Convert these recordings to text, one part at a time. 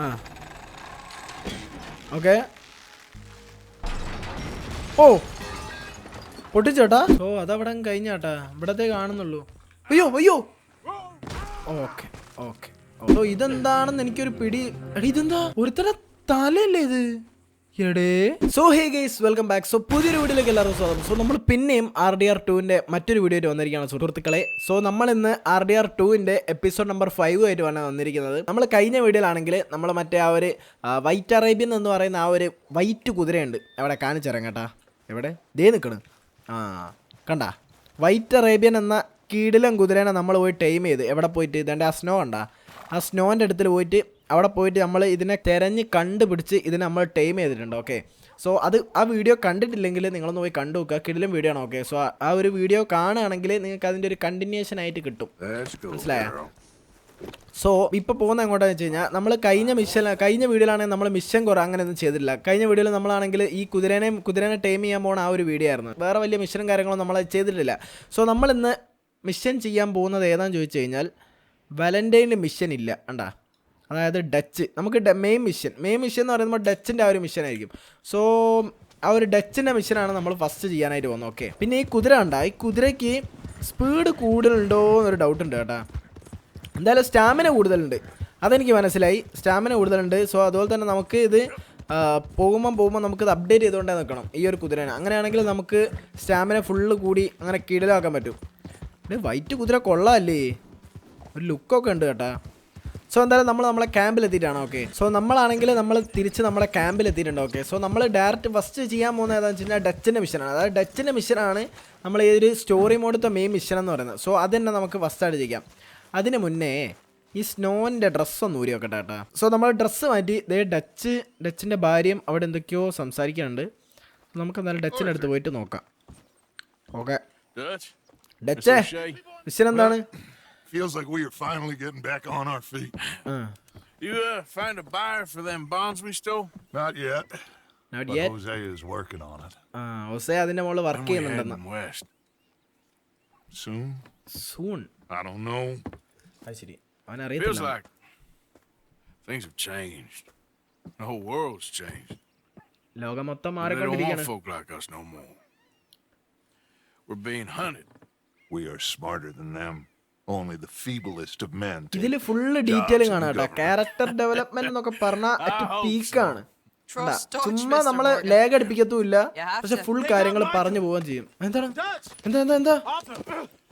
ആ. ഓക്കെ. ഓ പൊട്ടിച്ചോട്ടാ? ഓ അതവിടെ കഴിഞ്ഞാട്ടാ. ഇവിടത്തെ കാണുന്നുള്ളൂ. അയ്യോ അയ്യോ. Okay okay. ഓ ഇതെന്താണെന്ന് എനിക്കൊരു പിടി ഇതെന്താ? ഒരുത്തര തലയല്ലേ ഇത്? So hey guys welcome back so പുതിയൊരു വീഡിയോയിലേക്ക് എല്ലാവർക്കും സ്വാഗതം. സോ നമ്മൾ പിന്നെയും ആർ ഡി ആർ ടുവിന്റെ മറ്റൊരു വീഡിയോ ആയിട്ട് വന്നിരിക്കുകയാണ് സുഹൃത്തുക്കളെ. സോ നമ്മൾ ഇന്ന് ആർ ഡി ആർ ടുവിന്റെ എപ്പിസോഡ് നമ്പർ ഫൈവ് ആയിട്ടുമാണ് വന്നിരിക്കുന്നത്. നമ്മൾ കഴിഞ്ഞ വീഡിയോയിലാണെങ്കിൽ നമ്മൾ മറ്റേ ആ ഒരു വൈറ്റ് അറേബ്യൻ എന്ന് പറയുന്ന ആ ഒരു വൈറ്റ് കുതിരയുണ്ട്. അവിടെ കാണിച്ചറിയാം കേട്ടാ. എവിടെ? ദേ നിൽക്കണ് ആ കണ്ട. വൈറ്റ് അറേബ്യൻ എന്ന കീടിലം കുതിരേനെ നമ്മൾ പോയി ടൈം ചെയ്ത്. എവിടെ പോയിട്ട്? ഇതേണ്ട ആ സ്നോ കണ്ടാ. ആ സ്നോന്റെ അടുത്തിൽ പോയിട്ട് അവിടെ പോയിട്ട് നമ്മൾ ഇതിനെ തിരഞ്ഞ് കണ്ടുപിടിച്ച് ഇതിനെ നമ്മൾ ടൈം ചെയ്തിട്ടുണ്ട് ഓക്കെ സോ അത് ആ വീഡിയോ കണ്ടിട്ടില്ലെങ്കിൽ നിങ്ങളൊന്ന് പോയി കണ്ടു നോക്കുക കിടിലും വീഡിയോ ആണ് ഓക്കെ സോ ആ ഒരു വീഡിയോ കാണുകയാണെങ്കിൽ നിങ്ങൾക്ക് അതിന്റെ ഒരു കണ്ടിന്യൂഷൻ ആയിട്ട് കിട്ടും. മനസ്സിലായോ? സോ ഇപ്പോൾ പോകുന്ന എങ്ങോട്ടാന്ന് വെച്ച് കഴിഞ്ഞാൽ നമ്മൾ കഴിഞ്ഞ മിഷൻ കഴിഞ്ഞ വീഡിയോയിലാണെങ്കിൽ നമ്മൾ മിഷൻ കുറേ അങ്ങനെയൊന്നും ചെയ്തിട്ടില്ല. കഴിഞ്ഞ വീഡിയോയിൽ നമ്മളാണെങ്കിൽ ഈ കുതിരേനെയും കുതിരേനെ ടൈം ചെയ്യാൻ പോകുന്ന ആ ഒരു വീഡിയോ ആയിരുന്നു. വേറെ വലിയ മിഷനും കാര്യങ്ങളും നമ്മൾ ചെയ്തിട്ടില്ല. സോ നമ്മളിന്ന് മിഷൻ ചെയ്യാൻ പോകുന്നത് ഏതാണെന്ന് ചോദിച്ചു കഴിഞ്ഞാൽ വാലന്റൈനിൽ മിഷൻ ഇല്ല കണ്ടാ? അതായത് ഡച്ച്. നമുക്ക് മെയിൻ മിഷൻ മെയിൻ മിഷൻ എന്ന് പറയുമ്പോൾ ഡച്ചിന്റെ ആ ഒരു മിഷൻ ആയിരിക്കും. സോ ആ ഒരു ഡച്ചിന്റെ മിഷനാണ് നമ്മൾ ഫസ്റ്റ് ചെയ്യാനായിട്ട് പോകുന്നത്. ഓക്കെ പിന്നെ ഈ കുതിര ഉണ്ടാ ഈ കുതിരയ്ക്ക് സ്പീഡ് കൂടുതലുണ്ടോ എന്നൊരു ഡൗട്ട് ഉണ്ട് കേട്ടാ. എന്തായാലും സ്റ്റാമിന കൂടുതലുണ്ട്. അതെനിക്ക് മനസ്സിലായി. സ്റ്റാമിന കൂടുതലുണ്ട്. സോ അതുപോലെ തന്നെ നമുക്ക് ഇത് പോകുമ്പം പോകുമ്പോൾ നമുക്കിത് അപ്ഡേറ്റ് ചെയ്തുകൊണ്ടേ നിൽക്കണം. ഈ ഒരു കുതിരനെ. അങ്ങനെയാണെങ്കിൽ നമുക്ക് സ്റ്റാമിന ഫുള്ള് കൂടി അങ്ങനെ കീഴിലാക്കാൻ പറ്റും. ഇത് വൈറ്റ് കുതിര കൊള്ളാമല്ലേ ഒരു ലുക്കൊക്കെ ഉണ്ട് കേട്ടാ. സോ എന്തായാലും നമ്മൾ നമ്മളെ ക്യാമ്പിൽ എത്തിയിട്ടാണ് ഓക്കെ സോ നമ്മളാണെങ്കിൽ നമ്മൾ തിരിച്ച് നമ്മുടെ ക്യാമ്പിൽ എത്തിയിട്ടുണ്ട് ഓക്കെ സോ നമ്മൾ ഡയറക്റ്റ് ഫസ്റ്റ് ചെയ്യാൻ പോകുന്നത് ഏതാണെന്ന് വെച്ച് കഴിഞ്ഞാൽ ഡച്ചിന്റെ മിഷനാണ് അതായത് ഡച്ചിന്റെ മിഷനാണ് നമ്മൾ ഈ ഒരു സ്റ്റോറി മോഡത്തെ മെയിൻ മിഷൻ എന്ന് പറയുന്നത്. സോ അത് തന്നെ നമുക്ക് ഫസ്റ്റായിട്ട് ചെയ്യാം. അതിന് മുന്നേ ഈ സ്നോന്റെ ഡ്രസ്സ് ഒന്ന് ഊരി വെക്കട്ടെ കേട്ടോ. സോ നമ്മൾ ഡ്രസ്സ് മാറ്റി ദേ ഡച്ച് ഡച്ചിന്റെ ഭാര്യയും അവിടെ എന്തൊക്കെയോ സംസാരിക്കുന്നുണ്ട്. നമുക്ക് എന്തായാലും ഡച്ചിന്റെ അടുത്ത് പോയിട്ട് നോക്കാം. ഓക്കെ ഡച്ചേ മിഷൻ എന്താണ്? Feels like we are finally getting back on our feet. ആ You uh, find a buyer for them bonds we stole? Not yet, not but yet Jose is working on it. ആ ഒസേ അതിൻ്റെ മുകളിൽ work When we ചെയ്യുന്നുണ്ടെന്ന് heading west? Soon? Soon I don't know. അത് ശരി അവൻ Feels അറിയത്തില്ല like things have changed. The whole world's changed. ലോകം മൊത്തം They don't want മാറിക്കൊണ്ടിരിക്കുകയാണ് folk like us no more. We're being hunted. We are smarter than them. Only the feeblest of men. take ഇതിൽ full detail കാണാം കേട്ടോ. Character development എന്നൊക്കെ പറഞ്ഞാൽ at പീക്കാണ് ചുമ്മാ നമ്മൾ. ലേഖ അടിപ്പിക്കത്തുമില്ല. പക്ഷെ ഫുൾ കാര്യങ്ങൾ പറഞ്ഞു പോവാൻ ചെയ്യും. എന്താണ് എന്താ എന്താ എന്താ?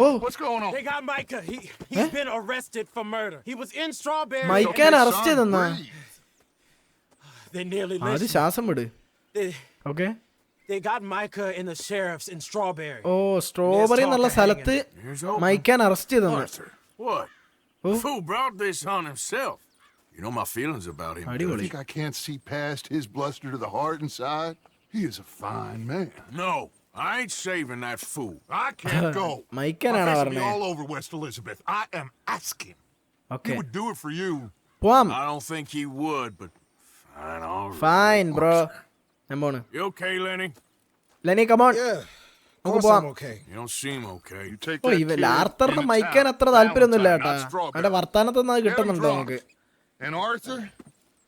ഓ. What's going on? They got Micah. He's been arrested for murder. He was in Strawberry. മൈക്കാൻ അറസ്റ്റ് ചെയ്തെന്നാ? breathe. They nearly അത് ശ്വാസം വിട്. Okay they got Micah and the sheriffs in Strawberry. Oh Strawberry എന്നുള്ള സ്ഥലത്ത് Here's open. മൈക്കാൻ അറസ്റ്റ് ചെയ്തെന്ന് Arthur, what? Oh. The fool brought this on himself. You know my feelings about him. You അടിപൊളി think I can't see past his bluster to the heart inside? He is a fine man. No, I ain't saving that fool. I can't go. My മൈക്കാനാണ് face will be പറഞ്ഞേ all over West Elizabeth. I am asking. Okay He would do it for you. പോവാം I don't think he would, but fine, all right. Fine bro ഞാൻ പോണ് You okay, Lenny? Lenny come on Yeah, of course I'm okay. You don't seem okay. You take that kid ആർത്തറിന് into മൈക്കാൻ town. അത്ര താല്പര്യമൊന്നുമില്ല Valentine, കേട്ടാ not Strawberry. അവന്റെ വർത്താനത്തൊന്നും അത് Get him കിട്ടുന്നുണ്ടോ drunk. നമുക്ക് And Arthur,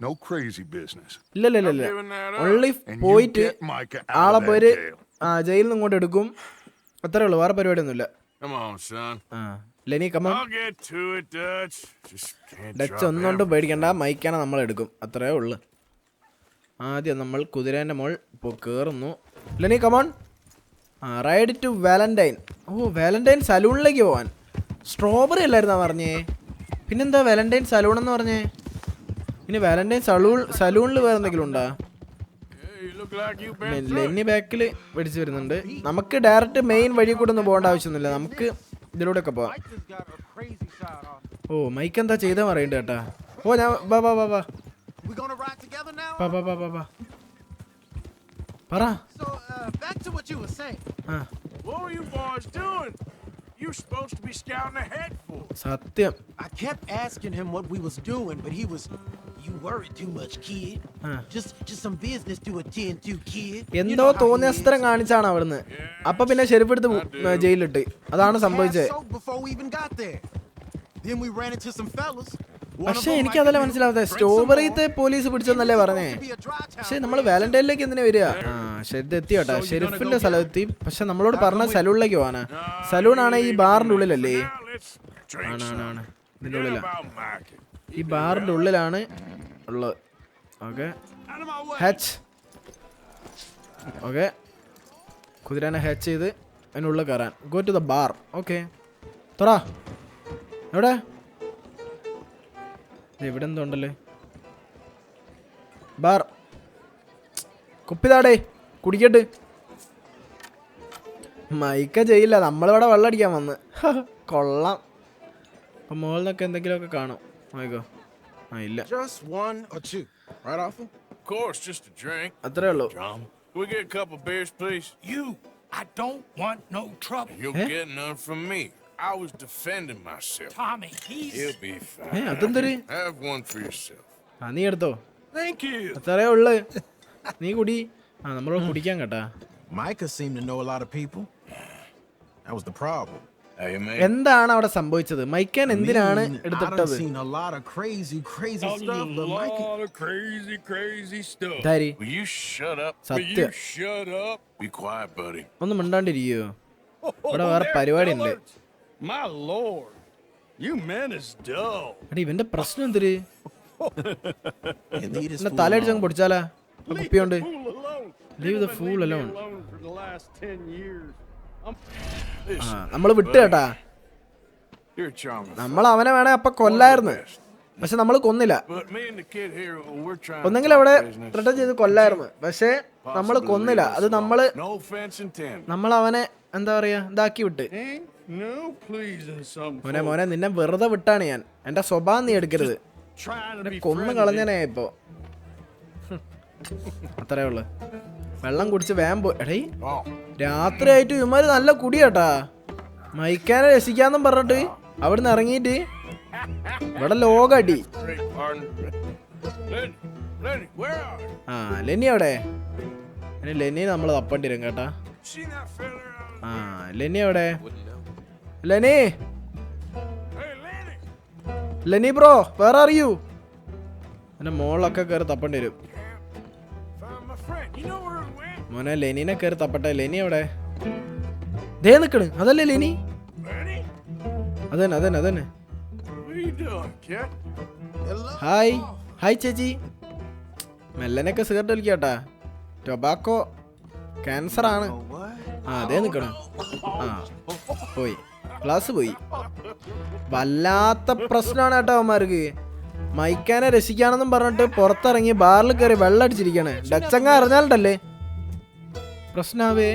no crazy business. ഇല്ല ഇല്ല ഇല്ല ഇല്ല giving that up. Only And you പോയിട്ട് get Micah out ആളെ of that പോര് jail. ആ ജയിലിൽ നിന്ന് ഇങ്ങോട്ട് എടുക്കും അത്രേ ഉള്ളൂ വേറെ പരിപാടിയൊന്നുമില്ല Come on, son. ആ ലെനി കമ I'll get to it, Dutch. Just can't Dutch drop ഒന്നുകൊണ്ടും everything. പേടിക്കണ്ട മൈക്കാനെ നമ്മൾ എടുക്കും അത്രേ ഉള്ളു ആദ്യം നമ്മൾ കുതിരേന്റെ മോൾ ഇപ്പോൾ കയറുന്നു ലെനി കമോൺ ആ റൈഡ് ടു വാലന്റൈൻ ഓ വാലന്റൈൻ സലൂണിലേക്ക് പോകാൻ സ്ട്രോബെറി അല്ലായിരുന്നാ പറഞ്ഞേ? പിന്നെന്താ വാലന്റൈൻ സലൂൺ എന്ന് പറഞ്ഞേ? ഇനി വാലന്റൈൻ സലൂൺ സലൂണിൽ വേറെ എന്തെങ്കിലും ഉണ്ടോ. ലെന്നി ബാക്കിൽ പിടിച്ചു വരുന്നുണ്ട്. നമുക്ക് ഡയറക്റ്റ് മെയിൻ വഴി കൂടെ ഒന്നും പോകേണ്ട ആവശ്യമൊന്നുമില്ല. നമുക്ക് ഇതിലൂടെ ഒക്കെ പോവാം. ഓ മൈക്ക് എന്താ ചെയ്താൽ പറയണ്ട കേട്ടാ. ഓ ഞാൻ വാ വാ വാ വാ. We gonna ride together now? Pa pa pa pa pa. Para. So, uh, back to what you were saying. Huh. What were you boys doing? You're supposed to be scouting ahead for. Satyam. I kept asking him what we was doing, but he was, you worry too much, kid. Huh. Just, just some business to attend to, kid. You എന്തോ know how he തോന്നിയസ്ത്രം is. കാണിച്ചാണ് അവിടുന്ന് അപ്പൊ പിന്നെ ശരിപ്പെടുത്ത് ജയിലിട്ട് അതാണ് സംഭവിച്ചത് before we even got there. Then we ran into some fellas. പക്ഷെ എനിക്ക് അതല്ല മനസ്സിലാവാതെ സ്ട്രോബറിത്തെ പോലീസ് പിടിച്ചെന്നല്ലേ പറഞ്ഞേ? പക്ഷെ നമ്മൾ വാലന്റൈനിലേക്ക് എന്തിനാ വരിക? ആ ശരി എത്തി ഷെരിഫിന്റെ സ്ഥലത്തെത്തി സ്ഥലം എത്തി. പക്ഷെ നമ്മളോട് പറഞ്ഞ സലൂണിലേക്ക് പോവാനാ സലൂൺ ആണ് ഈ ബാറിന്റെ ഉള്ളിലല്ലേ? ഇതിന്റെ ഉള്ളിലാ. ഈ ബാറിന്റെ ഉള്ളിലാണ് ഉള്ളത്. ഓക്കെ. Hitch okay. കുതിരാനെ ഹാച്ച് ചെയ്ത് അതിനുള്ളിൽ കയറാൻ. Go to the bar okay. തുറ എവിടെ? ഇവിടെ എന്തുണ്ടല്ലേ ബാർ. കുപ്പിതാടേ കുടിക്കട്ട്. മയക്ക ചെയ്യില്ല നമ്മളിവിടെ വെള്ളടിക്കാൻ വന്ന്. കൊള്ളാം. അപ്പൊ മുകളിൽ നിന്നൊക്കെ എന്തെങ്കിലുമൊക്കെ കാണും. മൈക്കോ ആ ഇല്ല. അത്രേ ഉള്ളു. We get a couple beers, please. You, I don't want no trouble. You'll eh? get none from me. I was defending myself. Tommy, he's. He'll be fine. ഏ. അതെന്തൊരു Have one for yourself. ആ നീ എടുത്തോ Thank you. അത്രേ ഉള്ളു നീ കുടി ആ നമ്മളോട് കുടിക്കാൻ കേട്ടാ Micah seemed to know a lot of people. That was the problem. Hey, man. എന്താണ് അവിടെ സംഭവിച്ചത് മൈക്കാൻ എന്തിനാണ് I mean, I done എടുത്തിട്ടത് seen a lot of crazy, crazy stuff, but Micah. of crazy, crazy stuff. Dhari Will you shut up? Will സത്യം. you shut up? Be quiet, buddy. ഒന്ന് മിണ്ടാണ്ടിരിക്കോ ഇവിടെ വേറെ പരിപാടി ഉണ്ട് My lord, you men is dull. എടാ ഇവന്റെ പ്രശ്നം എന്തൊരു എന്നെ fool തലയടിച്ചങ്ങ് പൊടിച്ചാലാ കുപ്പിയോണ്ട് Fool alone. Leave the You've fool alone. alone for the last ten years. ആ Listen, നമ്മൾ വിട്ട് കേട്ടാ. നമ്മൾ അവനെ വേണേ അപ്പൊ കൊല്ലായിരുന്നു പക്ഷെ നമ്മൾ കൊന്നില്ല ഒന്നെങ്കിൽ അവിടെ business. ചെയ്ത് കൊല്ലായിരുന്നു പക്ഷെ നമ്മൾ കൊന്നില്ല അത് നമ്മൾ. നമ്മൾ അവനെ എന്താ പറയാ ഇതാക്കി വിട്ട് മോനെ മോനെ നിന്നെ വെറുതെ വിട്ടാണ് ഞാൻ. എന്റെ സ്വഭാവം നീ എടുക്കരുത്. കൊന്നു കളഞ്ഞനെ ഇപ്പൊ. അത്രേ ഉള്ളു. വെള്ളം കുടിച്ച് വേം പോ എടേ Oh, രാത്രി ആയിട്ട് ഇവന്മാര് നല്ല കുടിയാട്ടാ. മൈക്കാനെ രസിക്കാന്നും പറഞ്ഞിട്ട് അവിടുന്ന് ഇറങ്ങിയിട്ട് ഇവിടെ ലോകടി? ആ ലെനി അവിടെ? ലെനി നമ്മൾ തപ്പണ്ടിരും കേട്ടാ. ആ ലെനി എവിടെ Lenny Hey, Lenny. Lenny bro are you? എന്റെ മോളൊക്കെ കയറി തപ്പേണ്ടി വരും? മോനെ ലെനിനെ കയറി തപ്പട്ടെ ലെനി എവിടെ ദേ നിക്കണ് അതല്ലേ ലെനി? അതന്നെ അതന്നെ അതന്നെ? ഹായ് ഹായ് ചേച്ചി മെല്ലനൊക്കെ സിഗരറ്റ് വലിക്കാട്ടാ ടൊബാക്കോ ക്യാൻസർ ആണ്? ആ അതേ നിക്കണ ആ പോയി ക്ലാസ് പോയി. വല്ലാത്ത പ്രശ്നമാണ് കേട്ടോ അവന്മാർക്ക്. മൈക്കാനെ രസിക്കാണെന്നും പറഞ്ഞിട്ട് പുറത്തിറങ്ങി ബാറിൽ കയറി വെള്ളം അടിച്ചിരിക്കാണ് ഡച്ചങ്ങ അറിഞ്ഞാലുണ്ടല്ലേ? പ്രശ്നാവേ.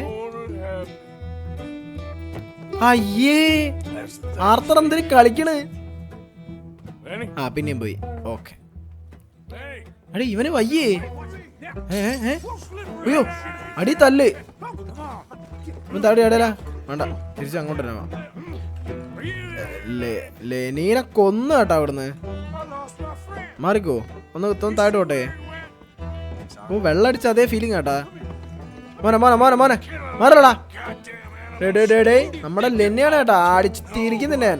അയ്യേ ആർത്തർ എന്തിനു കളിക്കണ്? ആ പിന്നെയും പോയി. ഓക്കെ? അടി ഇവന് വയ്യേ? അയ്യോ അടി തല്ല്. ഇവൻ തടി അടയലാ വേണ്ട തിരിച്ച് അങ്ങോട്ട് തന്നെ ലെനീനെ കൊന്നു കേട്ടോ അവിടുന്ന്. മാറിക്കോ ഒന്ന് കുത്തൊന്ന് താഴോട്ട് പോട്ടെ. ഓ വെള്ളടിച്ച അതേ ഫീലിംഗ് കേട്ടാ മോനെ മോനെ മോനെ മോനെ മാറടാ ഡേ ഡേ ഡേ ഡേ നമ്മുടെ ലെന്നിയാണ് കേട്ടാ അടിച്ച് തിരിക്കുന്നുണ്ട് ഞാൻ.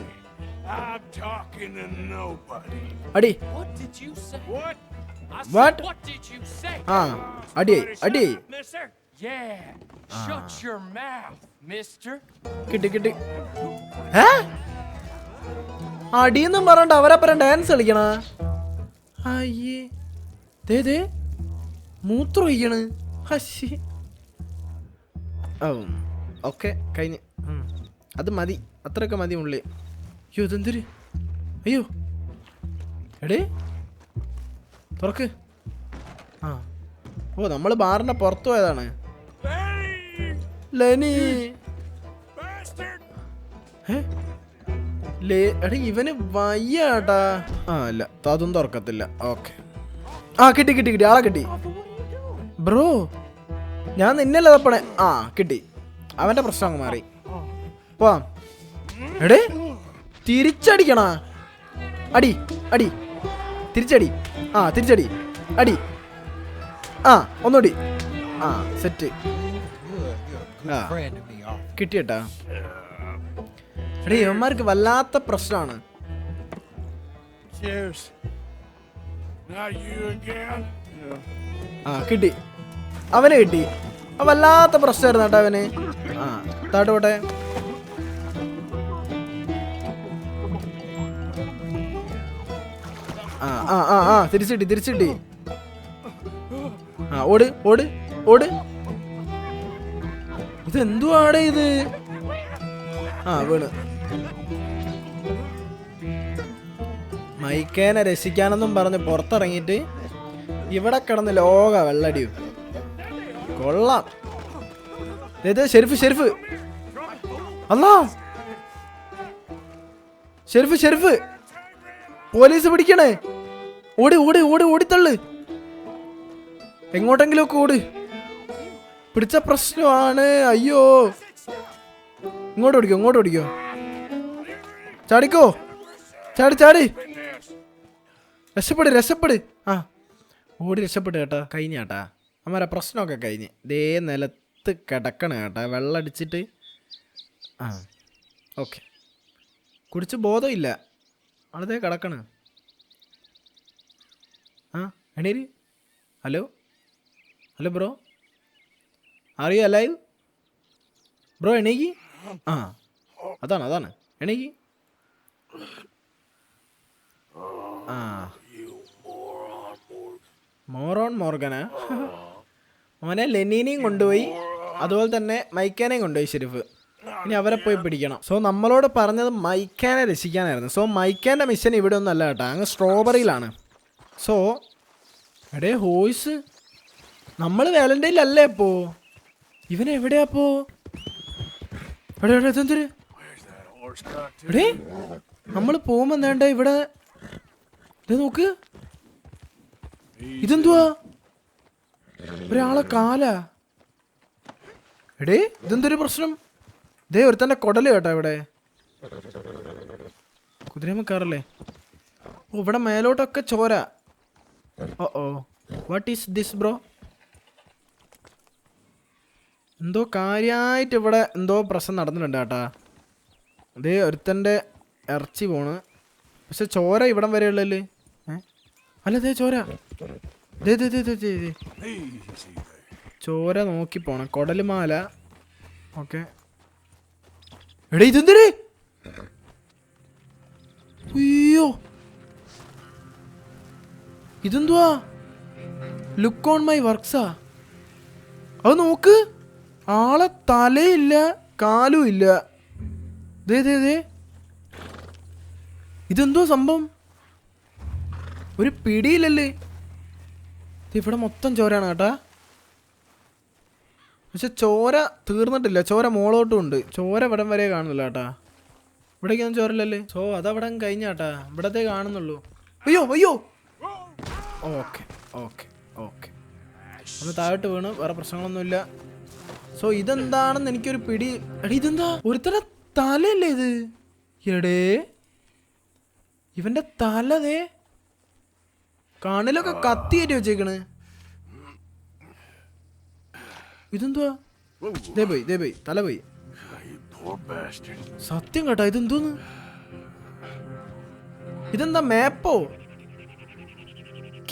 അടി. വാട്ട്? ആ അടിയായി അടിയായി. കിട്ടി കിട്ടി. ഏ അടിയെന്നും പറഞ്ഞിട്ട് അവരപ്പുറം ഡാൻസ് കളിക്കണ? അയ്യേ. ദേ ദേ. മൂത്രം ഹശി ഓക്കെ കഴിഞ്ഞ്. അത് മതി. അത്രയൊക്കെ മതി ഉള്ളി. അയ്യോ ഇതെന്തൊരു അയ്യോ. എടേ. തുറക്ക്. ആ. ഓ നമ്മൾ ബാറിന്റെ പുറത്തു പോയതാണ്. ലനി. ലെനി ഏ? ലേ- എടാ ഇവന് വയ്യാട്ടാ ആ അല്ല അതും തുറക്കത്തില്ല. ഓക്കെ. ആ കിട്ടി കിട്ടി കിട്ടി. ആളെ കിട്ടി. ബ്രോ ഞാൻ നിന്നല്ലേ തപ്പണേ. ആ കിട്ടി. അവന്റെ പ്രശ്നം അങ്ങ് മാറി. പോവാം. എടേ തിരിച്ചടിക്കണ. അടി അടി. തിരിച്ചടി. ആ തിരിച്ചടി. അടി. ആ ഒന്നുകൂടി ആ സെറ്റ്. കിട്ടിയട്ടാ. എടേ ഇവന്മാർക്ക് വല്ലാത്ത പ്രശ്നമാണ്? ആ കിട്ടി. അവന് കിട്ടി. ആ വല്ലാത്ത പ്രശ്നമായിരുന്നു കേട്ടോ അവന്. ആ താട്ട് പോട്ടെ ആ ആ ആ ആ തിരിച്ചിട്ടി തിരിച്ചിട്ടി. ആ ഓട് ഓട് ഓട്. ഇത് എന്തുവാടേ ഇത്? ആ വീണ്. മൈക്കേനെ രസിക്കാനെന്നും പറഞ്ഞ് പുറത്തിറങ്ങിയിട്ട് ഇവിടെ കിടന്ന് ലോക വെള്ളടിയും കൊള്ളാം. Sheriff sheriff. അല്ലാ ഷെരിഫ് ഷെരിഫ്. പോലീസ് പിടിക്കണേ. ഓടി ഓടി ഓടി ഓടിത്തള്ളു. എങ്ങോട്ടെങ്കിലും ഒക്കെ ഓട്. പിടിച്ച പ്രശ്നമാണ്. അയ്യോ. ഇങ്ങോട്ട് ഓടിക്കോ ഇങ്ങോട്ട് ഓടിക്കോ. ചാടിക്കോ. ചാടി ചാടി. രക്ഷപ്പെട് രക്ഷപ്പെട് ആ. ഓടി രക്ഷപ്പെട്ട് കേട്ടോ. കഴിഞ്ഞ കേട്ടാ. അമ്മര പ്രശ്നമൊക്കെ കഴിഞ്ഞ്. ദേ നിലത്ത് കിടക്കണ കേട്ടാ. വെള്ളമടിച്ചിട്ട് ആ. ഓക്കെ. കുടിച്ച് ബോധമില്ല ആളതേ കിടക്കണ. ആ എണീര്. ഹലോ? Hello bro? അറിയോ അല്ലായി ബ്രോ എണീക്ക്. ആ. അതാണ് അതാണ്. എണീക്ക്. ആ. മോറോൺ മോർഗനാ. മോനെ ലെനീനെയും കൊണ്ടുപോയി അതുപോലെ തന്നെ മൈക്കാനെയും കൊണ്ടുപോയി ഷെരീഫ്. ഇനി അവരെ പോയി പിടിക്കണം. സോ നമ്മളോട് പറഞ്ഞത് മൈക്കാനെ രക്ഷിക്കാനായിരുന്നു. സോ മൈക്കാന്റെ മിഷൻ ഇവിടെ ഒന്നും അല്ല കേട്ടോ. അങ്ങ് സ്ട്രോബെറിയിലാണ് സോ എടേ ഹോയ്സ് നമ്മൾ വേലന്റെയിലല്ലേ അപ്പോ ഇവൻ അപ്പോ എവിടെ നമ്മൾ പോകുമ്പോ എന്താണ്ടേ ഇവിടെ നോക്ക്. ഇതെന്തുവാ? ഒരാളെ കാല. എടേ ഇതെന്തൊരു പ്രശ്നം? ദേ തന്നെ കൊടൽ കേട്ടോ ഇവിടെ. കുതിരമ്മക്കാറല്ലേ ഓ ഇവിടെ മേലോട്ടൊക്കെ ചോര. ഓ ഓ. വാട്ട് ഈസ് ദിസ് ബ്രോ എന്തോ കാര്യമായിട്ട് ഇവിടെ എന്തോ പ്രശ്നം നടന്നിട്ടുണ്ട് കേട്ടാ. ദേ ഒരുത്തന്റെ ഇറച്ചി പോണ്. പക്ഷെ ചോര ഇവിടം വരെ ഉള്ളല്ലേ ഏ അല്ല ദേ ചോര. ദേ ദേ ദേ ദേ ചോര നോക്കി പോണം. കൊടലുമാല ഓക്കെ. എടേ ഇതെന്തേ അയ്യോ. ഇതെന്തുവാ? ലുക്ക് ഓൺ മൈ വർക്ക്സാ അത് നോക്ക്. ആളെ തലയില്ല കാലും ഇല്ല. ദേ ദേ ദേ. ഇതെന്തോ സംഭവം? ഒരു പിടിയില്ലല്ലേ? ഇവിടെ മൊത്തം ചോരയാണ് കേട്ടാ. പക്ഷെ ചോര തീർന്നിട്ടില്ല. ചോര മോളോട്ടും ഉണ്ട്. ചോര ഇവിടം വരെ കാണുന്നില്ല കേട്ടാ. ഇവിടേക്കൊന്നും ചോരല്ലല്ലേ സോ അതവിടെ കഴിഞ്ഞ കേട്ടാ. ഇവിടത്തെ കാണുന്നുള്ളൂ. അയ്യോ അയ്യോ! Okay okay okay. ഒന്ന് താഴോട്ട് വീണ് വേറെ പ്രശ്നങ്ങളൊന്നുമില്ല. സോ ഇതെന്താണെന്ന് എനിക്കൊരു പിടി എടി ഇതെന്താ? ഒരുത്തര തലയല്ലേ ഇത്? എടേ. ഇവന്റെ തലതേ കണ്ണിലൊക്കെ കത്തിയേറ്റി വെച്ചേക്കണ്. ഇതെന്തുവാ? ദേ പോയി ദേ പോയി തല പോയി. സത്യം കേട്ടോ ഇതെന്തോന്ന്? ഇതെന്താ മാപ്പോ?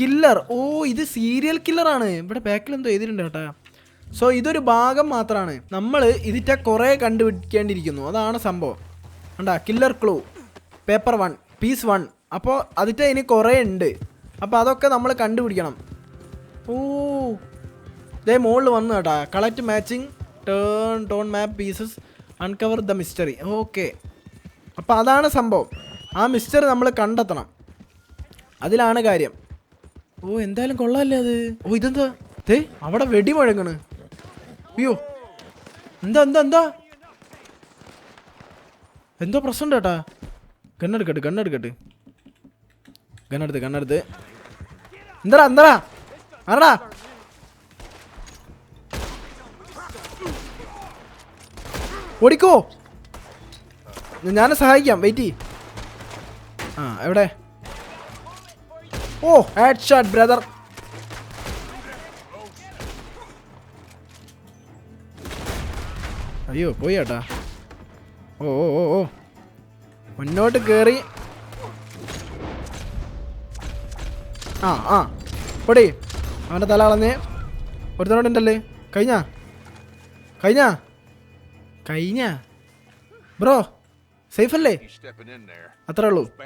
കില്ലർ ഓ ഇത് സീരിയൽ കില്ലർ ആണ്. ഇവിടെ ബാക്കിൽ എന്തോ എഴുതിയിട്ടുണ്ട് കേട്ടാ. സോ ഇതൊരു ഭാഗം മാത്രമാണ് നമ്മൾ ഇതിറ്റ കുറേ കണ്ടുപിടിക്കേണ്ടിയിരിക്കുന്നു. അതാണ് സംഭവം. കണ്ടാ killer clue paper one piece one അപ്പോൾ അതിറ്റ ഇനി കുറേ ഉണ്ട്. അപ്പോൾ അതൊക്കെ നമ്മൾ കണ്ടുപിടിക്കണം. ഓ ദേ മുകളിൽ വന്നു കേട്ടാ. Collect matching torn torn map pieces uncover the mystery okay അപ്പോൾ അതാണ് സംഭവം. ആ മിസ്റ്ററി നമ്മൾ കണ്ടെത്തണം. അതിലാണ് കാര്യം. ഓ എന്തായാലും കൊള്ളാല്ലേ അത്? ഓ ഇതെന്താ? ദേ അവിടെ വെടി മുഴങ്ങണ്. അയ്യോ. എന്താ എന്താ എന്താ? എന്തോ പ്രശ്നം ചേട്ടാ കണ്ണെടുക്കട്ടെ ഗണ്ണെടുക്കട്ട്. ഗണ്ണെടുത്ത് ഗണ്ണെടുത്ത് എന്താടാ എന്താടാ ആരടാ? ഓടിക്കോ. ഞാൻ സഹായിക്കാം വെയിറ്റ് ആ എവിടെ? ഓ ഹെഡ് ഷോട്ട് ബ്രദർ അയ്യോ പോയി കേട്ടാ. ഓ ഓ ഓ ഓ. മുന്നോട്ട് കയറി ആ ആ. പൊടി അവന്റെ തല കളഞ്ഞ് ഒരുത്തനോടുണ്ടല്ലേ കഴിഞ്ഞ? കഴിഞ്ഞ? കഴിഞ്ഞ? ബ്രോ സേഫ് അല്ലേ. അത്രേ ഉള്ളൂ.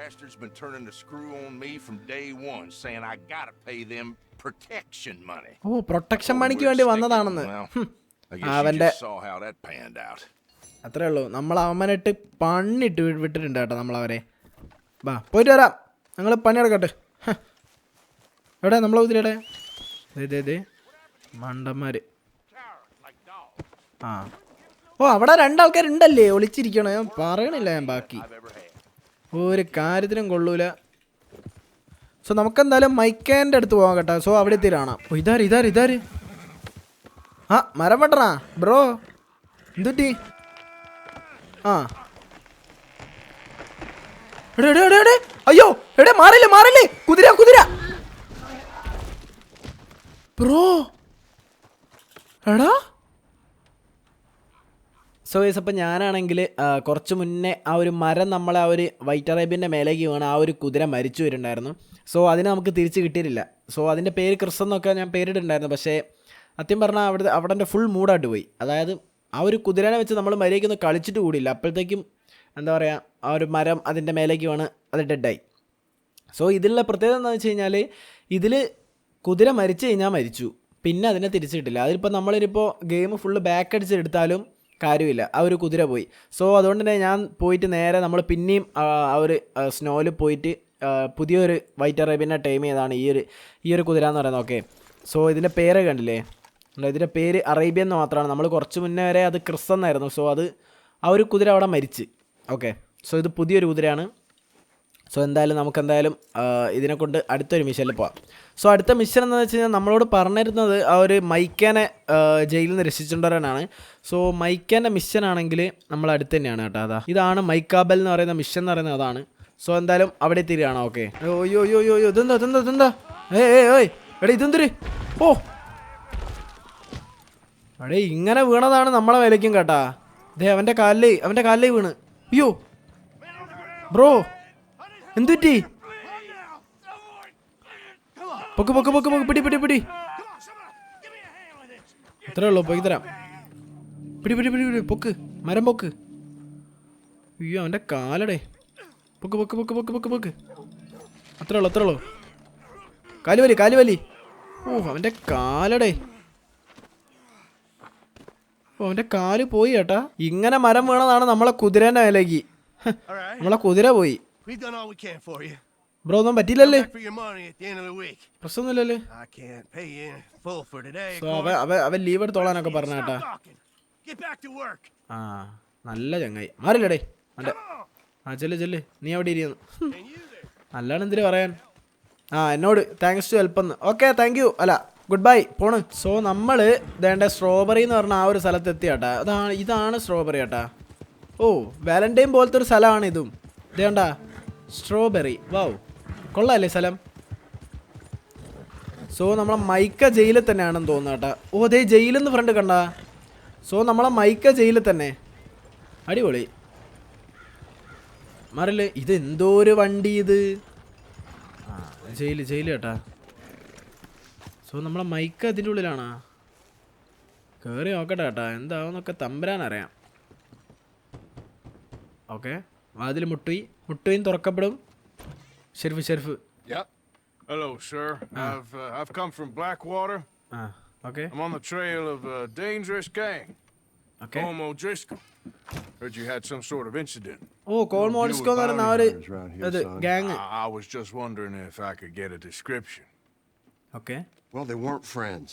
ഓ പ്രൊട്ടക്ഷൻ മണിക്ക് വേണ്ടി വന്നതാണെന്ന്. അവന്റെ. അത്രേ ഉള്ളൂ. നമ്മൾ അവന്മാനിട്ട് പണിട്ട് വി- വിട്ടിട്ടുണ്ട് കേട്ടോ നമ്മളവരെ. ബാ പോയിട്ട് വരാം. ഞങ്ങൾ പണിയെടുക്കട്ടെ. എവിടെ? നമ്മളെ കുതിരയുടെ ദേ ദേ മണ്ടന്മാർ ആ. ഓ അവിടെ രണ്ടാൾക്കാരുണ്ടല്ലേ? ഒളിച്ചിരിക്കണ. പറയണില്ല ഞാൻ ബാക്കി. ഒരു കാര്യത്തിനും കൊള്ളൂല. സോ നമുക്കെന്തായാലും മൈക്കേന്റെ അടുത്ത് പോകാം കേട്ടോ. സോ അവിടെ തീരാണ് ഓ ഇതാര് ഇതാര് ഇതാര്? ആ മരം വെട്ടണ? ബ്രോ എന്തുറ്റി ആ. എടേ എടേ എടേ എടേ. അയ്യോ എടേ മാറില്ലേ മാറില്ലേ? കുതിര കുതിര. ബ്രോ എടാ. സോ ഗൈസ് അപ്പം ഞാനാണെങ്കിൽ കുറച്ച് മുന്നേ ആ ഒരു മരം നമ്മളെ ആ ഒരു വൈറ്റ് അറേബ്യന്റെ മേലേക്ക് വീണ് ആ ഒരു കുതിര മരിച്ചു വരുന്നുണ്ടായിരുന്നു സോ അതിനെ നമുക്ക് തിരിച്ച് കിട്ടിയിട്ടില്ല. സോ അതിന്റെ പേര് ക്രിസ് എന്നൊക്കെ ഞാൻ പേരിട്ടുണ്ടായിരുന്നു പക്ഷേ സത്യം പറഞ്ഞാൽ അവിടെ അവിടെ ഫുൾ മൂഡായിട്ട് പോയി. അതായത് ആ ഒരു കുതിരനെ വെച്ച് നമ്മൾ മര്യാദയ്ക്കൊന്നും കളിച്ചിട്ട് കൂടിയില്ല. അപ്പോഴത്തേക്കും എന്താ പറയുക ആ ഒരു മരം അതിന്റെ മേലേക്ക് വീണ് അത് ഡെഡായി സോ ഇതിലുള്ള പ്രത്യേകത എന്താണെന്ന് വെച്ച് കഴിഞ്ഞാൽ ഇതിൽ കുതിര മരിച്ചു കഴിഞ്ഞാൽ മരിച്ചു. പിന്നെ അതിനെ തിരിച്ചിട്ടില്ല. അതിലിപ്പോൾ നമ്മളിപ്പോൾ ഗെയിം ഫുള്ള് ബാക്ക് അടിച്ചെടുത്താലും കാര്യമില്ല. ആ ഒരു കുതിര പോയി. സോ അതുകൊണ്ട് തന്നെ ഞാൻ പോയിട്ട് നേരെ നമ്മൾ പിന്നെയും ആ ഒരു സ്നോയിൽ പോയിട്ട് പുതിയൊരു വൈറ്റ് അറേബ്യനെ ടൈം ചെയ്താണ് ഈ ഒരു ഈ ഒരു കുതിര എന്ന് പറയുന്നത്. ഓക്കെ സോ ഇതിന്റെ പേര് കണ്ടില്ലേ? ഇതിന്റെ പേര് അറേബ്യൻ എന്ന് മാത്രമാണ്. നമ്മൾ കുറച്ച് മുന്നേ വരെ അത് ക്രിസ് എന്നായിരുന്നു. സോ അത് ആ ഒരു കുതിര അവിടെ മരിച്ച്. ഓക്കെ സോ ഇത് പുതിയൊരു കുതിരയാണ്. സോ എന്തായാലും നമുക്ക് എന്തായാലും ഇതിനെ കൊണ്ട് അടുത്തൊരു മിഷനിൽ പോവാം. സോ അടുത്ത മിഷൻ എന്ന് വെച്ച് കഴിഞ്ഞാൽ നമ്മളോട് പറഞ്ഞിരുന്നത് ആ ഒരു മൈക്കാനെ ജയിലിൽ നിന്ന് രക്ഷിച്ചുകൊണ്ടുവരാനാണ് സോ മൈക്കാന്റെ മിഷൻ ആണെങ്കിൽ നമ്മൾ അടുത്ത് തന്നെയാണ് കേട്ടോ അതാ. ഇതാണ് മൈക്കാബൽ എന്ന് പറയുന്ന മിഷൻ എന്ന് പറയുന്നത് അതാണ്. സോ എന്തായാലും അവിടെ എത്തിയിരിക്കുകയാണ് ഓക്കെ അയ്യോ അയ്യോ അയ്യോ അയ്യോ ഇതെന്താ ഇതെന്താ ഇതെന്താ? ഏ ഏ ഏയ് എടാ ഇതെന്തൊരു? ഓ! എടേ ഇങ്ങനെ വീണതാണ് നമ്മളെ വിലയ്ക്കും കേട്ടാ. ദേ അവന്റെ കാലിലേ അവന്റെ കാലിലേ വീണ്. അയ്യോ! ബ്രോ! എന്തുറ്റി പൊക്ക് പൊക്ക് പൊക്ക് പൊക്ക് പിടി പിടി പിടി. ഇത്രേ ഉള്ളൂ പൊക്കി തരാം. പിടി പിടി പിടി പിടി പൊക്ക് മരം പൊക്ക്. അയ്യോ അവന്റെ കാലടേ. പൊക്ക് പൊക്ക് പൊക്ക് പൊക്ക് പൊക്ക് പൊക്ക്. അത്രേ ഉള്ളൂ അത്രേ ഉള്ളൂ. കാലുവലി കാലുവലി. ഓ അവന്റെ കാലടേ. ഓ അവന്റെ കാൽ പോയി ചേട്ടാ ഇങ്ങനെ മരം വീണതാണ് നമ്മളെ കുതിരേന്റെ മേലേക്ക് നമ്മളെ കുതിര പോയി. We've done all we can for you. Bro ഒന്നും പറ്റിയില്ലല്ലേ. പ്രശ്നമൊന്നുമില്ലല്ലേ? അവൻ ലീവ് എടുത്തോളാനൊക്കെ പറഞ്ഞ കേട്ടാ. ആ നല്ല ചങ്ങായി. മാറില്ലടേ അല്ല ആ ചെല്ല് ചെല്ല്. നീ അവിടെ ഇരിക്കുന്നു. അല്ലാണ്ട് എന്തിനു പറയാൻ? ആ എന്നോട് താങ്ക്സ് ടു ഹെൽപ്പ് എന്ന്. ഓക്കെ താങ്ക് യു അല്ല ഗുഡ് ബൈ പോണ്. സോ നമ്മൾ വേണ്ട സ്ട്രോബെറി എന്ന് പറഞ്ഞ ആ ഒരു സ്ഥലത്ത് എത്തി ചേട്ടാ അതാണ് ഇതാണ് സ്ട്രോബെറി കേട്ടാ ഓ വാലന്റൈൻ പോലത്തെ ഒരു സ്ഥലമാണ് ഇതും. ഇതേണ്ട? സ്ട്രോബെറി വൗ കൊള്ളാല്ലേ സ്ഥലം? സോ നമ്മളെ മൈക്ക ജയിലിൽ തന്നെയാണെന്ന് തോന്നുന്നു കേട്ടോ. ഓ അതേ ജയിലിൽ നിന്ന് ഫ്രണ്ട് കണ്ട. സോ നമ്മളെ മൈക്ക ജയിലിൽ തന്നെ. അടിപൊളി. മാറില്ലേ? ഇത് എന്തോ ഒരു വണ്ടി ഇത്? ജയിൽ ജയിൽ കേട്ടാ. സോ നമ്മളെ മൈക്ക അതിന്റെ ഉള്ളിലാണോ? കയറി നോക്കട്ടെ കേട്ടാ. എന്താവെന്നൊക്കെ തമ്പരാൻ അറിയാം ഓക്കെ വാതിൽ മുട്ടി മുട്ടുകയും തുറക്കപ്പെടും sheriff sheriff Yep. Hello, sir. I've uh, I've come from Blackwater. ആ okay I'm on the trail of a dangerous gang. Okay Home O'Driscoll. Heard you had some sort of incident. Oh call മോണിസ്കോ എന്ന് പറയുന്ന ആ ഒരു ഇത് gang I, I was just wondering if I could get a description. Okay Well, they weren't friends.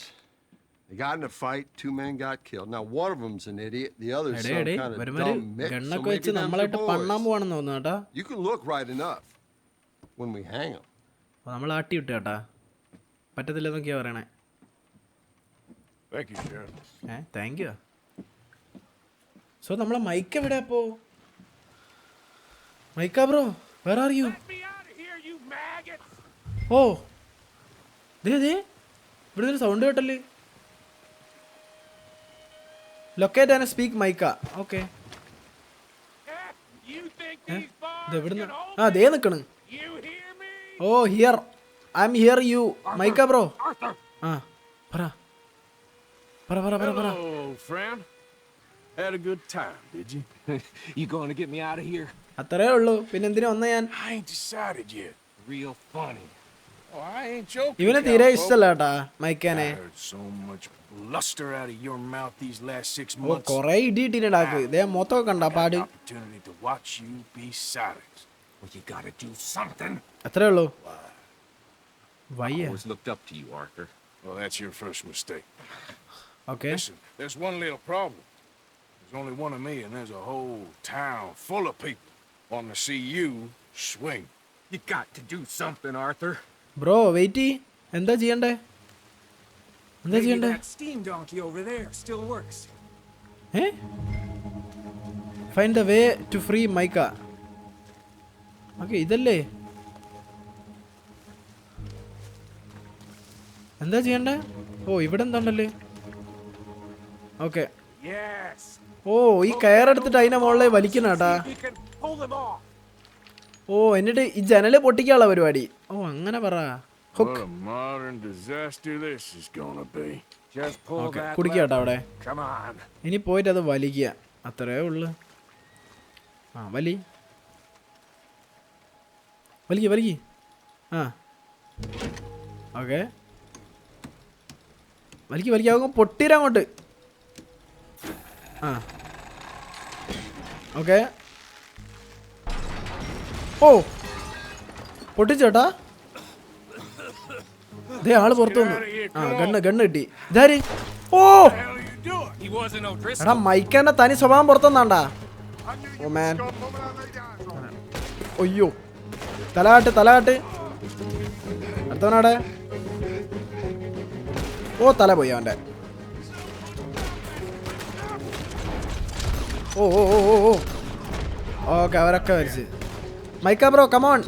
They got in a fight. Two men got killed. Now, one of them's an idiot. The other's is some kind of dumb mix. So maybe വെച്ച് them's the നമ്മളായിട്ട് പണ്ണാൻ boys. പോവാണെന്ന് തോന്നുന്നു കേട്ടാ You can look right enough when we hang them. അപ്പോൾ നമ്മൾ ആട്ടി വിട്ടു കേട്ടാ പറ്റത്തില്ലെന്നൊക്കെയാ പറയണേ Thank you, Sheriff. ഏ താങ്ക് യു സോ നമ്മളെ മൈക്ക് എവിടെ അപ്പോ Micah bro where are you Let me out of here, you maggots! ഓ ദേ ദേ ഇവിടെ ഒരു sound കേട്ടല്ലേ locate and speak Micah okay Eh, you think these bombs ഇത് എവിടുന്ന് can hold ആ ദേ നിക്കണ് You hear bro. Oh here I am here you Micah bro ആ പറ പറ പറ പറ പറ Hello, friend. Had a good time, did you? You going to get me out of here? അത്രേ ഉള്ളൂ പിന്നെ എന്തിനാ വന്ന ഞാൻ I ain't decided yet. Real funny. Oh, I ain't joking. ഇവന് തീരെ. ഇഷ്ടല്ല കേട്ടാ മൈക്കാനെ I heard so much bluster out of your mouth these last six oh months. കൊറേ ഇടി ഇട്ടിണ്ടാക്ക് ഇതേ മൊത്തം കണ്ട പാട് An opportunity to watch you be silenced. Well, you gotta do something. അത്രേ ഉള്ളൂ വയ്യ Always looked up to you, Arthur. Well, that's your first mistake. Okay Listen, there's one little problem. There's only one of me, and there's a whole town full of people wanting to see you swing. You got to do something, Arthur. Bro wait എന്താ ചെയ്യണ്ടേ എന്താ ചെയ്യണ്ട. ഏ find the way to free Micah okay ഇതല്ലേ? എന്താ ചെയ്യണ്ടേ? ഓ ഇവിടെ എന്താണ്ടല്ലേ okay ഓ ഈ കയറെടുത്തിട്ട് അതിനെ മുകളിലെ വലിക്കണാട്ടാ. ഓ എന്നിട്ട് ഈ ജനൽ പൊട്ടിക്കാനുള്ള പരിപാടി. ഓ അങ്ങനെ പറ. What a modern disaster this is gonna be. Just pull okay that. കുടിക്കാട്ടോ അവിടെ. Come on. ഇനി പോയിട്ട് അത് വലിക്കുക. അത്രേ ഉള്ളു. ആ വലി. വലിക്ക് വലിക്ക്. ആ. ഓക്കെ വലിക്ക് വലിക്കാവുമ്പോൾ പൊട്ടിരങ്ങോട്ട് ആ. ഓക്കെ ഓ. പൊട്ടിച്ചേട്ടാ ഇതേ ആൾ പുറത്തു വന്നു. ആ ഗണ്ണ് ഗണ്ണ് കിട്ടി. ഇതാര്? ഓ. എടാ മൈക്കാന്റെ തനി സ്വഭാവം പുറത്തുനിന്നാണ്ടാ. ഓ മാൻ ഒയ്യോ തലകാട്ട് തലകാട്ട്. അടുത്തവനാടെ? ഓ തല പോയി അവന്റെ ഓ ഓ ഓ ഓ ഓ. ഓക്കെ അവരൊക്കെ വരച്ച് മൈക്ക ബ്രോ കമോൺ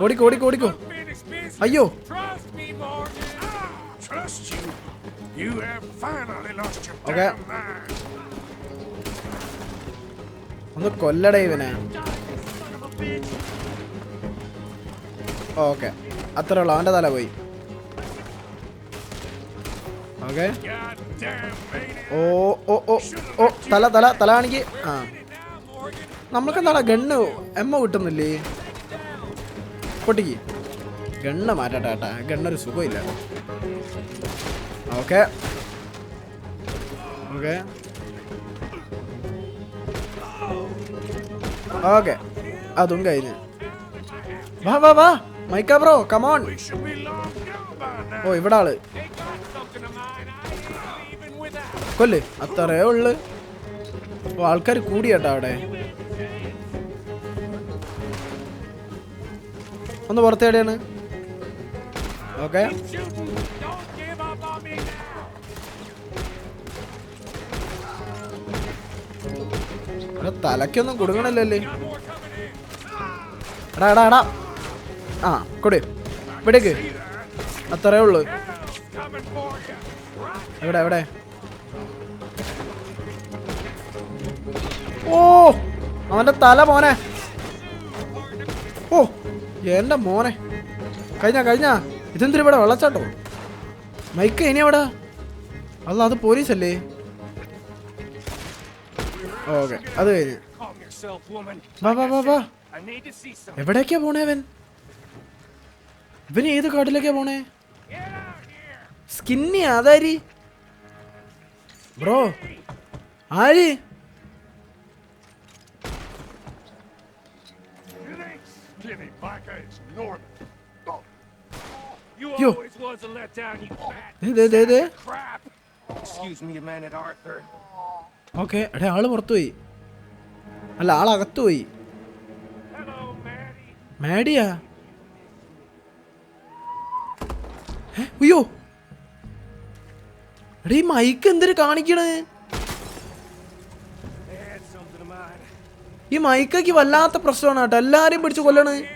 ഓടിക്കോ ഓടിക്കോ ഓടിക്കോ. അയ്യോ. ഒന്ന് കൊല്ലട ഇവനെ. ഓക്കെ. അത്ര ഉള്ളു അവന്റെ തല പോയി. ഓ ഓ ഓ. ഓ തല തല തല ആണെങ്കിൽ ആ. നമ്മൾക്ക് എന്താടാ ഗണ്ണ് എമ്മ കിട്ടുന്നില്ലേ? പൊട്ടിക്ക്. ഗണ്ണ് മാറ്റട്ടെ ഏട്ടാ ഗണ്ണൊരു സുഖമില്ല. ഓക്കെ. ഓക്കെ. ഓക്കെ. അതും കഴിഞ്ഞ് വാ വാ വാ. Mica bro come on. ഓ ഇവിടെ ആൾ. കൊല്ല്. അത്രേ ഉള്ളു. ഓ ആൾക്കാർ കൂടിയട്ടോ അവിടെ. ഒന്ന് പുറത്തേടെയാണ് ഓക്കെ. തലക്കൊന്നും കൊടുക്കണല്ലേ Got more coming in. എടാ എടാ എടാ. ആ കൊടു. ഇവിടേക്ക്. അത്രേ ഉള്ളു. എവിടെ എവിടെ? ഓ അവന്റെ തല മോനെ. ഓ. എന്റെ മോനെ. കഴിഞ്ഞ കഴിഞ്ഞ. ഇതെന്തിരി ഇവിടെ വെള്ളച്ചാട്ടോ? മൈക്ക് ഇനി എവിടെ? അല്ല അത് പോലീസല്ലേ? ഓക്കെ അത് കഴിഞ്ഞ്. എവിടേക്കാ പോണേ അവൻ? ഇവന് ഏത് കാട്ടിലേക്കാ പോണേ. സ്കിന്നി അതാരി? ബ്രോ ആര്? Yo. ദേ, ദേ, ദേ. ഓക്കെ എടേ ആൾ പുറത്തുപോയി. അല്ല ആൾ അകത്തുപോയി. മാഡിയാ? അയ്യോ എടേ ഈ മൈക്ക് എന്തിനു കാണിക്കണേ. ഈ മൈക്കയ്ക്ക് വല്ലാത്ത പ്രശ്നമാണ് കേട്ടോ. എല്ലാരെയും പിടിച്ച് കൊല്ലണ്.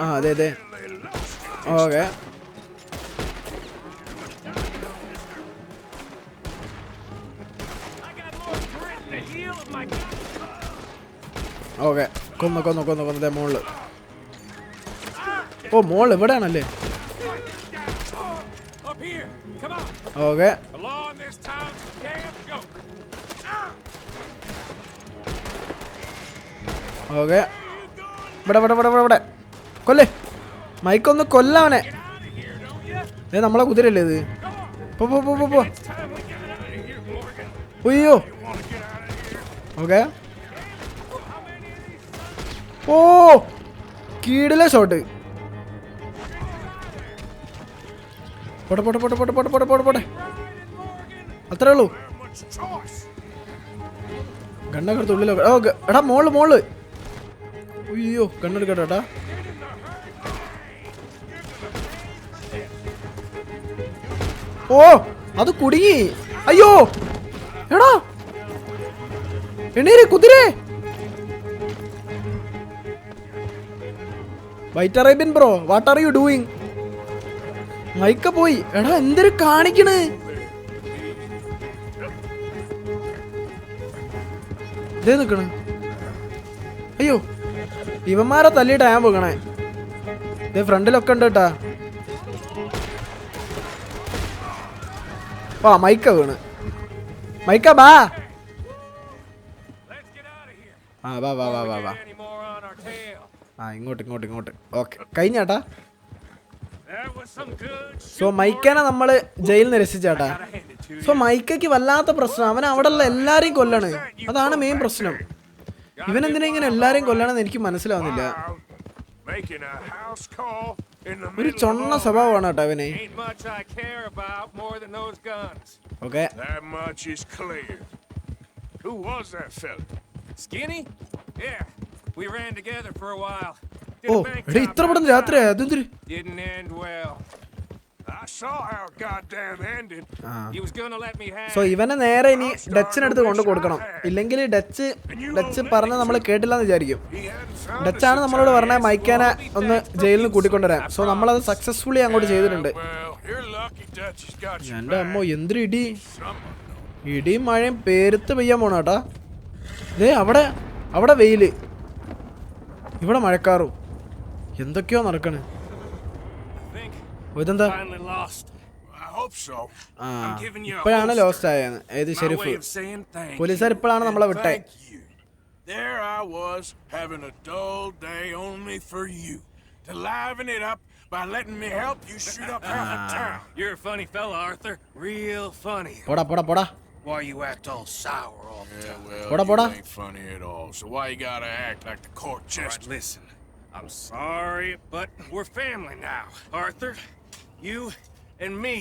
ആ അതെ അതെ. ഓക്കെ. ഓക്കെ. കൊന്നു കൊന്നു കൊന്നു കൊന്നതേ മോൾ ഓ മോൾ ഇവിടെയാണല്ലേ? ഓക്കെ. ഓക്കെ. ഇവിടെ ഇവിടെ ഇവിടെ ഇവിടെ ഇവിടെ. കൊല്ലേ. മൈക്കൊന്ന് കൊല്ലവനെ ഏ നമ്മളെ കുതിരല്ലേ ഇത്? പോ പോ പോ പോ ഓക്കെ. ഓ കീടിലെ ഷോട്ട് പോട്ടെ പോട്ടെ പോട്ടെ പോട്ടെ പോട്ടെ പോട്ടെ പോട്ടെ. അത്രേ ഉള്ളൂ. ഗണ്ണൊക്കെ എടുത്ത് ഓ എടാ മോൾ മോൾ. അയ്യോ കണ്ണെടുക്കട്ടെ ഏട്ടാ ഓ അത് കുടുങ്ങി. അയ്യോ എടാ. എണീര് കുതിരേ. White Arabian bro what are you doing Micah പോയി. എടാ എന്തൊരു കാണിക്കണ്? ഇതേ നിക്കണ്. അയ്യോ ഇവന്മാരെ തല്ലിയിട്ട് ഞാൻ പോകണേ ഇത് ഫ്രണ്ടിലൊക്കെ ഉണ്ട് കേട്ടാ. ആ മൈക്ക വീണ്. മൈക്ക ബാ. ആ വാ വാ വാ വാ വാ? ആ ഇങ്ങോട്ട് ഇങ്ങോട്ട് ഇങ്ങോട്ട്. ഓക്കെ. കഴിഞ്ഞാട്ടാ. സോ മൈക്കനെ നമ്മൾ ജയിലിൽ നിന്ന് രസിച്ചാട്ടാ സോ മൈക്കയ്ക്ക് വല്ലാത്ത പ്രശ്നം. അവൻ അവിടെ ഉള്ള എല്ലാരെയും കൊല്ലാണ്. അതാണ് മെയിൻ പ്രശ്നം. ഇവനെന്തിനാ ഇങ്ങനെ എല്ലാരെയും കൊല്ലണമെന്ന് എനിക്ക് മനസ്സിലാവുന്നില്ല. ഒരു ചൊണ്ണ സ്വഭാവമാണ് കേട്ടോ അവന് okay Who was that fella? Skinny? Yeah, we ran together for a while. Did oh, a bank job. Didn't end well. So ഇവനെ നേരെ ഇനി ഡച്ചിനടുത്ത് കൊണ്ട് കൊടുക്കണം ഇല്ലെങ്കിൽ ഡച്ച് ഡച്ച് പറഞ്ഞ നമ്മൾ കേട്ടില്ലെന്ന് വിചാരിക്കും. He hadn't found ഡച്ചാണ് നമ്മളോട്. പറഞ്ഞ മൈക്കാനെ ഒന്ന് ജയിലിൽ നിന്ന് കൂട്ടിക്കൊണ്ടുവരാൻ. സോ നമ്മളത് സക്സസ്ഫുള്ളി അങ്ങോട്ട് ചെയ്തിട്ടുണ്ട്. എന്റെ അമ്മ എന്റെ. എന്തൊരു ഇടി? ഇടിയും മഴയും പേരുത്ത് പെയ്യാൻ പോണ കേട്ടാ. ദേ അവിടെ അവിടെ വെയിൽ. ഇവിടെ മഴക്കാറും. എന്തൊക്കെയോ നടക്കണ്. a ഇപ്പോഴാണ് holster. ലോസ്റ്റ് ആയത് ഏത് My Sharif way of saying thank പോലീസുകാർ ഇപ്പോഴാണ് നമ്മളെ വിട്ടേ Thank you. There I was, having a dull day only for you. To liven it up by letting me help you shoot up half a town. You're a funny fella, Arthur. Real funny. പോടാ പോടാ പോടാ Why you act all sour all the Yeah, time? well, Poda, you poda. ain't funny at all. So why you gotta act like the court All right, chester? listen. I'm sorry, but we're family now. Arthur, You and me,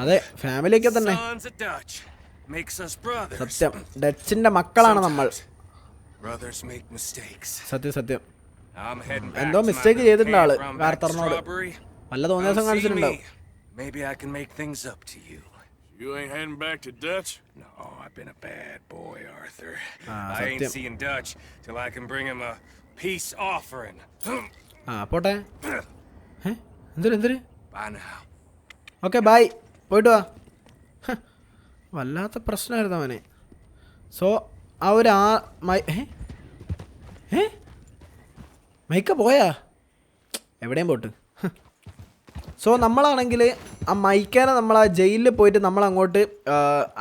അതെ ഫാമിലിയൊക്കെ തന്നെ sons of Dutch, makes us brothers. സത്യം ഡച്ചിന്റെ മക്കളാണ് നമ്മൾ Brothers make mistakes. സത്യം സത്യം I'm heading back എന്തോ little ചെയ്തിട്ടുണ്ട് ആൾ കാർത്തറിനോട് വല്ല തോന്നിയ ദിവസം കാണിച്ചിട്ടുണ്ടാവും. Maybe I can make things up to you. You ain't heading back to Dutch? No, I've been a bad boy, Arthur. Ah, I ain't seeing Dutch till I can bring him a peace offering. ആ പോട്ടെ എന്തൊരു എന്തൊരു. Okay bye പോയിട്ട് വാ. വല്ലാത്ത പ്രശ്നമായിരുന്നു അവനെ. So ആ ഒരു ആ മൈ ഏ? മൈക്ക പോയാ? എവിടെയും പോട്ട്. സോ നമ്മളാണെങ്കിൽ ആ മൈക്കാനെ നമ്മൾ ആ ജയിലിൽ പോയിട്ട് നമ്മൾ അങ്ങോട്ട്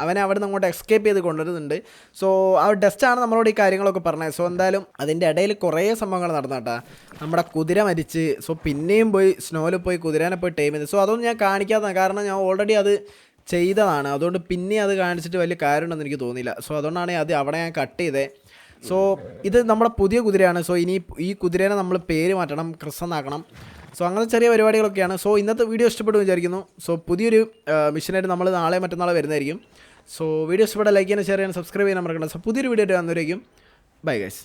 അവനെ അവിടെ നിന്ന് അങ്ങോട്ട് എസ്കേപ്പ് ചെയ്ത് കൊണ്ടുവരുന്നുണ്ട്. സോ ആ ഡസ്റ്റാണ് നമ്മളോട് ഈ കാര്യങ്ങളൊക്കെ പറഞ്ഞത്. സോ എന്തായാലും അതിന്റെ ഇടയിൽ കുറേ സംഭവങ്ങൾ നടന്നു കേട്ടാ നമ്മുടെ കുതിര മരിച്ച് സോ പിന്നെയും പോയി സ്നോയിൽ പോയി കുതിരേനെ പോയി ടൈം ചെയ്ത്. സോ അതൊന്നും ഞാൻ കാണിക്കാത്തതാണ്. കാരണം ഞാൻ ഓൾറെഡി അത് ചെയ്തതാണ്. അതുകൊണ്ട് പിന്നെ അത് കാണിച്ചിട്ട് വലിയ കാര്യമുണ്ടെന്ന് എനിക്ക് തോന്നിയില്ല. സോ അതുകൊണ്ടാണ് അത് അവിടെ ഞാൻ കട്ട് ചെയ്തത് സോ ഇത് നമ്മുടെ പുതിയ കുതിരയാണ്. സോ ഇനി ഈ കുതിരേനെ നമ്മൾ പേര് മാറ്റണം ക്രിസ് എന്നാക്കണം. സോ അങ്ങനെ ചെറിയ പരിപാടികളൊക്കെയാണ്. സോ ഇന്നത്തെ വീഡിയോ ഇഷ്ടപ്പെട്ടു വിചാരിക്കുന്നു. സോ പുതിയൊരു മിഷനായിട്ട് നമ്മൾ നാളെ മറ്റന്നാളെ വരുന്നതായിരിക്കും. സോ വീഡിയോ ഇഷ്ടപ്പെട്ട ലൈക്ക് ചെയ്യാൻ ഷെയർ ചെയ്യാൻ സബ്സ്ക്രൈബ് ചെയ്യാൻ മറക്കണ്ട. സോ പുതിയൊരു വീഡിയോ വന്നവരേക്കും. Bye guys